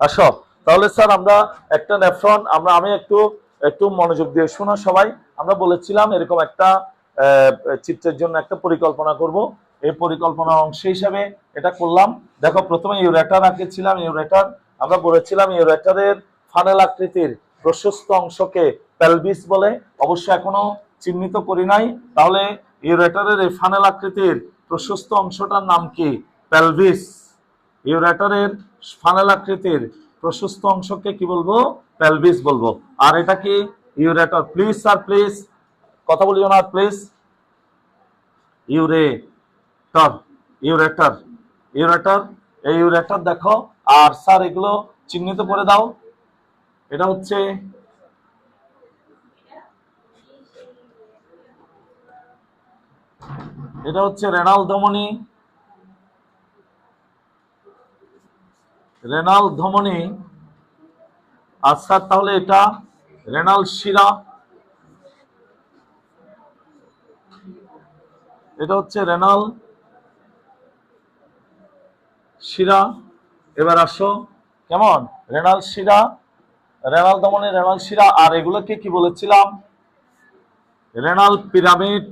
আসো। তাহলে স্যার, আমরা একটা নেফ্রন আমরা, আমি একটু একটু মনোযোগ দিয়ে শোনো সবাই। আমরা বলেছিলাম এরকম একটা চিত্রের জন্য একটা পরিকল্পনা করব। এই পরিকল্পনার অংশ হিসাবে এটা করলাম। দেখো, প্রথমে ইউরেটার আঁকেছিলাম, ইউরেটার, আমরা বলেছিলাম ইউরেটারের ফানেল আকৃতির প্রশস্ত অংশকে পেলভিস বলে। অবশ্য এখনও চিহ্নিত করি নাই। তাহলে ইউরেটারের এই ফানেল আকৃতির প্রশস্ত অংশটার নাম কি? পেলভিস ইউরেটারের ফানেল আকৃতির প্রশস্ত অংশকে কি বলব? পেলভিস বলব। আর এটা কি? ইউরেটর প্লিজ স্যার প্লিজ কথা বলিও না প্লিজ ইউরেটর ইউরেটর ইউরেটর এই ইউরেটর দেখো। আর স্যার এগুলো চিহ্নিত করে দাও। এটা হচ্ছে এটা হচ্ছে রেনাল ধমনী। রেনাল ধমনী। আচ্ছা তাহলে এটা রেনাল শিরা এটা হচ্ছে রেনাল শিরা এবার আসো। কেমন? রেনাল শিরা রেনাল ধমনী, রেনাল শিরা আর এগুলোকে কি বলেছিলাম? Renal pyramid.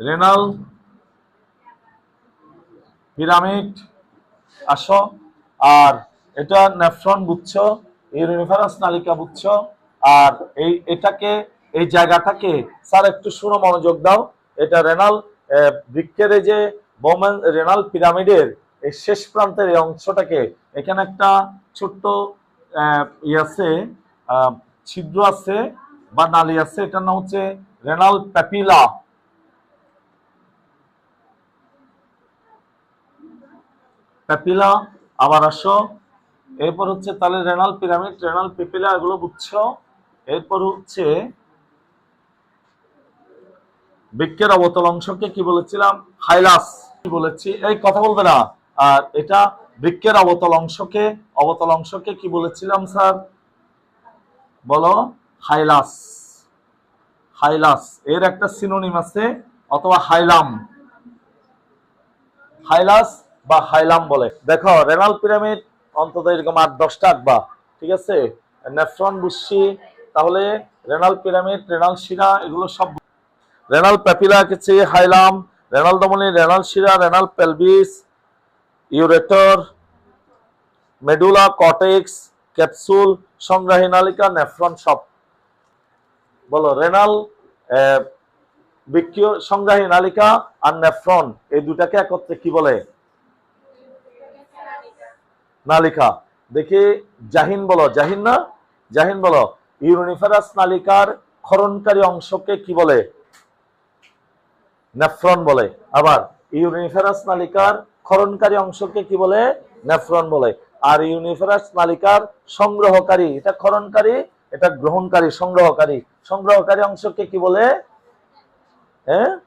রেনাল পিরামিড আসো। আর এটা নেফ্রন বুঝছ ইউনিভারাস নালিকা বুঝছ আর এই এটাকে, এই জায়গাটাকে স্যার একটু শুনো মনোযোগ দাও। এটা রেনাল বৃক্ষের যে বোমেন রেনাল পিরামিডের এই শেষ প্রান্তের এই অংশটাকে, এখানে একটা ছোট্ট আছে ছিদ্র আছে বা নালী আছে। এটার নাম হচ্ছে রেনাল প্যাপিলা প্যাপিলা আবার আসো এরপর হচ্ছে তাহলে রেনাল পিরামিড রেনাল পেপিলা এগুলো বুঝছ? এরপর হচ্ছে বৃক্ষের অবতল অংশকে কি বলেছিলাম? হাইলাস কি বলেছি? এই কথা বলবে না। আর এটা বৃক্ষের অবতল অংশকে অবতল অংশকে কি বলেছিলাম, স্যার? বলো হাইলাস হাইলাস এর একটা সিনোনিম আছে, অথবা হাইলাম হাইলাস বা হাইলাম বলে। দেখো রেনাল পিরামিড অন্তত এরকম আট দশটা আঁকবা ঠিক আছে? নেফ্রন বুসি তাহলে রেনাল পিরামিড রেনাল শিরা এগুলো সব রেনাল প্যাপিলা আঁকেছি হাইলাম রেনাল দমনি রেনাল শিরা renal pelvis ureter medulla cortex capsule সংগ্রাহী নালিকা নেফ্রন সব। বলো রেনাল আহ, বৃক্ষীয় সংগ্রাহী নালিকা আর নেফ্রন এই দুটাকে একত্রে কি বলে? নালিকা। দেখি, জাহিন বলো। জাহিন না? জাহিন বলো। ইউনিফারাস নালিকার ক্ষরণকারী অংশকে কি বলে? নেফ্রন বলে। আবার, ইউনিফারাস নালিকার ক্ষরণকারী অংশকে কি বলে? নেফ্রন বলে। আর ইউনিফারাস নালিকার সংগ্রহকারী, এটা ক্ষরণকারী, এটা গ্রহণকারী, সংগ্রহকারী। সংগ্রহকারী অংশকে কি বলে? হ্যাঁ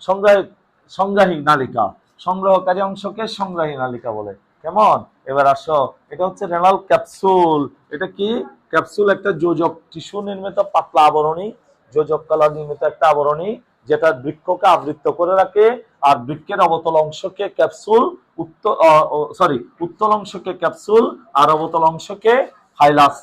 সংগ্রাহী সংগ্রাহী নালিকা। সংগ্রহকারী অংশকে সংগ্রাহী নালিকা বলে। কেমন? এবার আসো। এটা হচ্ছে রেনাল ক্যাপসুল এটা কি? ক্যাপসুল একটা যোজক টিস্যু নির্মিত পাতলা আবরণী, যোজক কলা নির্মিত একটা আবরণী, যেটা বৃক্ষকে আবৃত করে রাখে, আর বৃক্ষের অবতল অংশকে ক্যাপসুল উত্তর সরি উত্তল অংশকে ক্যাপসুল আর অবতল অংশকে হাইলাস